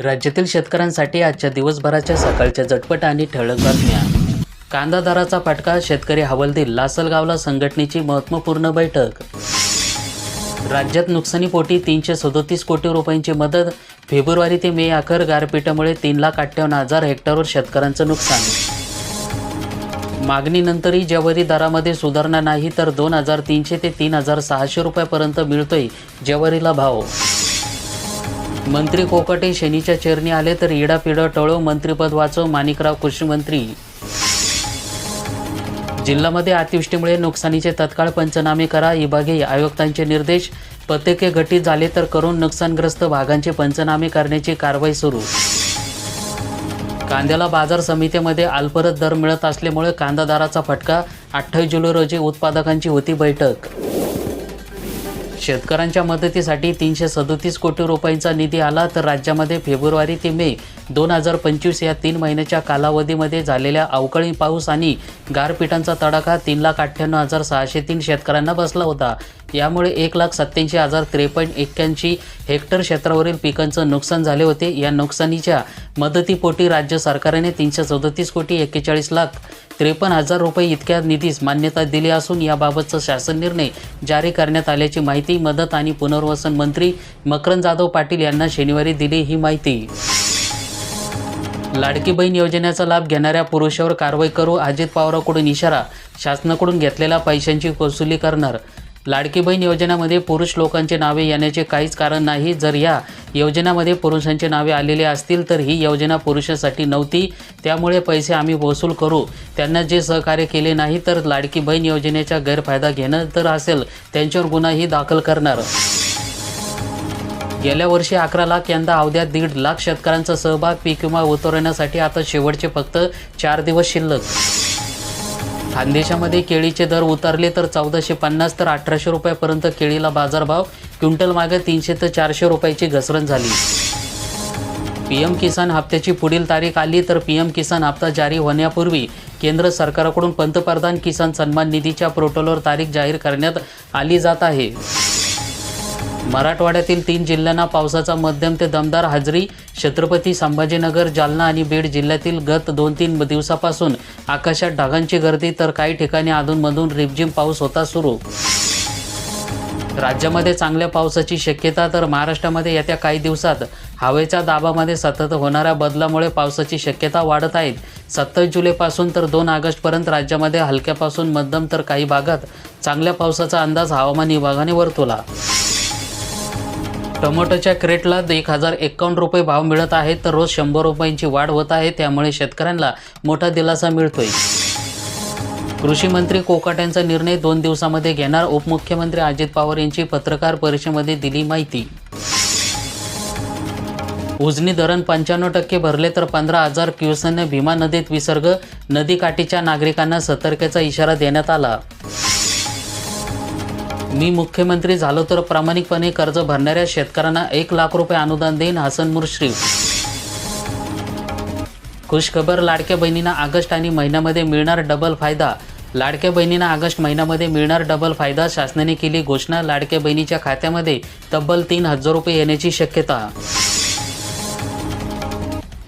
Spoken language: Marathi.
राज्यातील शेतकऱ्यांसाठी आजच्या दिवसभराच्या सकाळच्या झटपट आणि ठळक बातम्या. कांदा दराचा फटका शेतकरी हवालदिल लासलगावला संघटनेची महत्त्वपूर्ण बैठक. राज्यात नुकसानीपोटी तीनशे सदोतीस कोटी रुपयांची मदत. फेब्रुवारी ते मे अखेर गारपिटामुळे तीन लाख अठ्ठावन्न हजार हेक्टरवर शेतकऱ्यांचं नुकसान. मागणीनंतरही ज्वारी दरामध्ये सुधारणा नाही तर दोन हजार तीनशे ते तीन हजार सहाशे रुपयापर्यंत मिळतोय ज्वारीला भाव. मंत्री कोकटे शनीच्या चरणी आले तर इडापिडा टळो मंत्रिपद वाचव माणिकराव कृषी मंत्री. जिल्ह्यामध्ये अतिवृष्टीमुळे नुकसानीचे तत्काळ पंचनामे करा विभागीय आयुक्तांचे निर्देश. पथके गठीत झाले तर करून नुकसानग्रस्त भागांचे पंचनामे करण्याची कारवाई सुरू. कांद्याला बाजार समितीमध्ये अल्परत दर मिळत असल्यामुळे कांदा दराचा फटका. अठ्ठावीस जुलै रोजी उत्पादकांची होती बैठक. शेतकऱ्यांच्या मदतीसाठी तीनशे सदोतीस कोटी रुपयांचा निधी आला तर राज्यामध्ये फेब्रुवारी ते मे दोन हजार पंचवीस या तीन महिन्याच्या कालावधीमध्ये झालेल्या अवकाळी पाऊस आणि गारपिटांचा तडाखा तीन लाख अठ्ठ्याण्णव हजार सहाशे तीन शेतकऱ्यांना बसला होता. यामुळे एक लाख सत्याऐंशी हजार त्रेपन्न एक्क्याऐंशी हेक्टर क्षेत्रावरील पिकांचं नुकसान झाले होते. या नुकसानीच्या मदतीपोटी राज्य सरकारने तीनशे सदतीस कोटी एक्केचाळीस लाख त्रेपन्न हजार रुपये इतक्या निधीस मान्यता दिली असून याबाबतचा शासन निर्णय जारी करण्यात आल्याची माहिती मदत आणि पुनर्वसन मंत्री मकरंद जाधव पाटील यांना शनिवारी दिली ही माहिती. लाडकी बहीण योजनेचा लाभ घेणाऱ्या पुरुषावर कारवाई करू अजित पवारांकडून इशारा शासनाकडून घेतलेल्या पैशांची वसुली करणार लाडकी बहीण योजनेमध्ये पुरुष लोकांचे नावे येण्याचे काहीच कारण नाही. जर या योजनेमध्ये पुरुषांचे नावे आलेले असतील तर ही योजना पुरुषांसाठी नव्हती. त्यामुळे पैसे आम्ही वसूल करू. त्यांना जे सहकार्य केले नाही तर लाडकी बहीण योजनेचा गैरफायदा घेणं तर असेल. त्यांच्यावर गुन्हाही दाखल करणार. गेल्या वर्षी अकरा लाख यंदा अवध्यात दीड लाख शेतकऱ्यांचा सहभाग पीक विमा उतरवण्यासाठी आता शेवटचे फक्त चार दिवस शिल्लक. खानदेशामध्ये केळीचे दर उतरले तर चौदाशे पन्नास तर अठराशे रुपयापर्यंत केळीला बाजारभाव. क्विंटल मागे तीनशे ते चारशे रुपयाची घसरण झाली. पी एम किसान हप्त्याची पुढील तारीख आली तर पी एम किसान हप्ता जारी होण्यापूर्वी केंद्र सरकारकडून पंतप्रधान किसान सन्मान निधीच्या पोर्टलवर तारीख जाहीर करण्यात आली जात आहे. मराठवाड्यातील तीन जिल्ह्यांना पावसाचा मध्यम ते दमदार हजेरी छत्रपती संभाजीनगर जालना आणि बीड जिल्ह्यातील गत दोन तीन दिवसापासून आकाशात ढगांची गर्दी तर काही ठिकाणी अधूनमधून रिमझिम पाऊस होता सुरू. राज्यामध्ये चांगल्या पावसाची शक्यता तर महाराष्ट्रामध्ये येत्या काही दिवसात हवेच्या दाबामध्ये सतत होणाऱ्या बदलामुळे पावसाची शक्यता वाढत आहेत सत्तावीस जुलैपासून तर दोन ऑगस्टपर्यंत राज्यामध्ये हलक्यापासून मध्यम तर काही भागात चांगल्या पावसाचा अंदाज हवामान विभागाने वर्तवला. टोमॅटोच्या क्रेटला एक हजार एकावन्न रुपये भाव मिळत आहे तर रोज शंभर रुपयांची वाढ होत आहे त्यामुळे शेतकऱ्यांना मोठा दिलासा मिळतोय. कृषी मंत्री कोकाट्यांचा निर्णय दोन दिवसामध्ये घेणार उपमुख्यमंत्री अजित पवार यांची पत्रकार परिषदेमध्ये दिली माहिती. उजनी धरण पंच्याण्णव टक्के भरले तर पंधरा हजार क्युसेने भीमा नदीत विसर्ग नदीकाठीच्या नागरिकांना सतर्कतेचा इशारा देण्यात आला. मी मुख्यमंत्री झालो तर प्रामाणिकपणे कर्ज भरणाऱ्या शेतकऱ्यांना एक लाख रुपये अनुदान देईन हसन मुश्रीफ. खुशखबर लाडक्या बहिणींना ऑगस्ट आणि महिन्यामध्ये मिळणार डबल फायदा. लाडक्या बहिणींना ऑगस्ट महिन्यामध्ये मिळणार डबल फायदा शासनाने केली घोषणा. लाडक्या बहिणीच्या खात्यामध्ये तब्बल तीन हजार रुपये येण्याची शक्यता.